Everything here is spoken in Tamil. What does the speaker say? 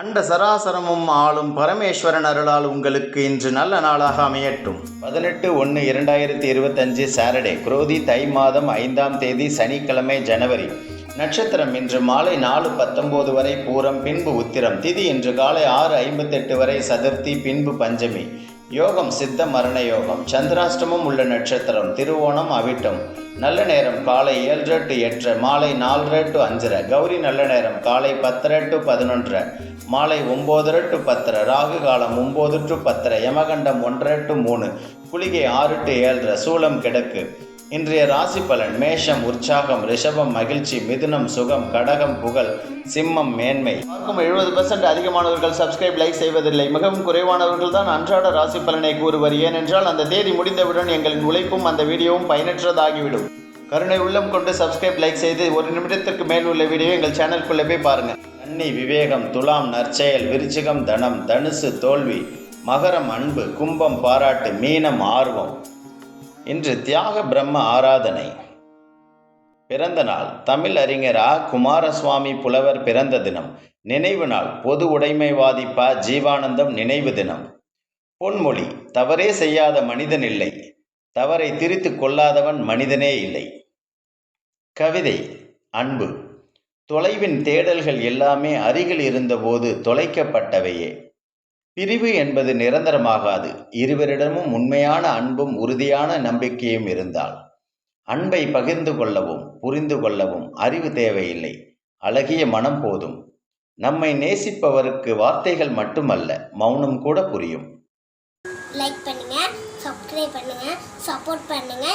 அண்ட சராசரமும் ஆளும் பரமேஸ்வரன் அருளால் உங்களுக்கு இன்று நல்ல நாளாக அமையட்டும். பதினெட்டு ஒன்று இரண்டாயிரத்தி இருபத்தஞ்சு சாட்டர்டே குரோதி தை மாதம் ஐந்தாம் தேதி சனிக்கிழமை ஜனவரி. நட்சத்திரம் இன்று மாலை நாலு பத்தொம்போது வரை பூரம் பின்பு உத்திரம் திதி இன்று காலை ஆறு ஐம்பத்தெட்டு வரை சதுர்த்தி பின்பு பஞ்சமி. யோகம் சித்த மரண யோகம் சந்திராஷ்டமம் உள்ள நட்சத்திரம் திருவோணம் அவிட்டம். நல்ல நேரம் காலை ஏழரை டு எட்டரை மாலை நாலரை டு அஞ்சரை. கௌரி நல்ல நேரம் காலை பத்தரை டு பதினொன்றரை. மாலை ஒம்போதரை டு பத்தரை ராகு காலம் ஒம்பது டு பத்தரை யமகண்டம் ஒன்றரை டு மூணு குளிகை ஆறு டு ஏழரை சூலம் கிடக்கு. இன்றைய ராசி பலன் மேஷம் உற்சாகம் ரிஷபம் மகிழ்ச்சி மிதுனம் சுகம் கடகம் புகழ் சிம்மம் மேன்மை. பார்க்கும் எழுபது பர்சன்ட் அதிகமானவர்கள் சப்ஸ்கிரைப் லைக் செய்வதில்லை. மிகவும் குறைவானவர்கள் தான் அன்றாட ராசி பலனை கூறுவர். ஏனென்றால் அந்த தேதி முடிந்தவுடன் எங்களின் உழைப்பும் அந்த வீடியோவும் பயனற்றதாகிவிடும். கருணை உள்ளம் கொண்டு சப்ஸ்கிரைப் லைக் செய்து ஒரு நிமிடத்திற்கு மேல் உள்ள வீடியோ எங்கள் சேனலுக்குள்ளே போய் பாருங்க. கன்னி விவேகம் துலாம் நற்செயல் விருச்சிகம் தனம் தனுசு தோல்வி மகரம் அன்பு கும்பம் பாராட்டு மீனம் ஆர்வம். இன்று தியாக பிரம்ம ஆராதனை. பிறந்த நாள். தமிழ் அறிஞர் ஆ குமாரசுவாமி புலவர் பிறந்த தினம். நினைவு நாள். பொது உடைமைவாதி ப. ஜீவானந்தம் நினைவு தினம். பொன்மொழி. தவறே செய்யாத மனிதன் இல்லை. தவறை திரித்து கொள்ளாதவன் மனிதனே இல்லை. கவிதை. அன்பு. தொலைவின் தேடல்கள் எல்லாமே அருகில் இருந்தபோது தொலைக்கப்பட்டவையே. பிரிவு என்பது நிரந்தரமாகாது. இருவரிடமும் உண்மையான அன்பும் உறுதியான நம்பிக்கையும் இருந்தால். அன்பை பகிர்ந்து கொள்ளவும் புரிந்து கொள்ளவும் அறிவு தேவையில்லை. அழகிய மனம் போதும். நம்மை நேசிப்பவருக்கு வார்த்தைகள் மட்டுமல்ல மௌனம் கூட புரியும். லைக் பண்ணுங்க சப்ஸ்கிரைப் பண்ணுங்க சப்போர்ட் பண்ணுங்க.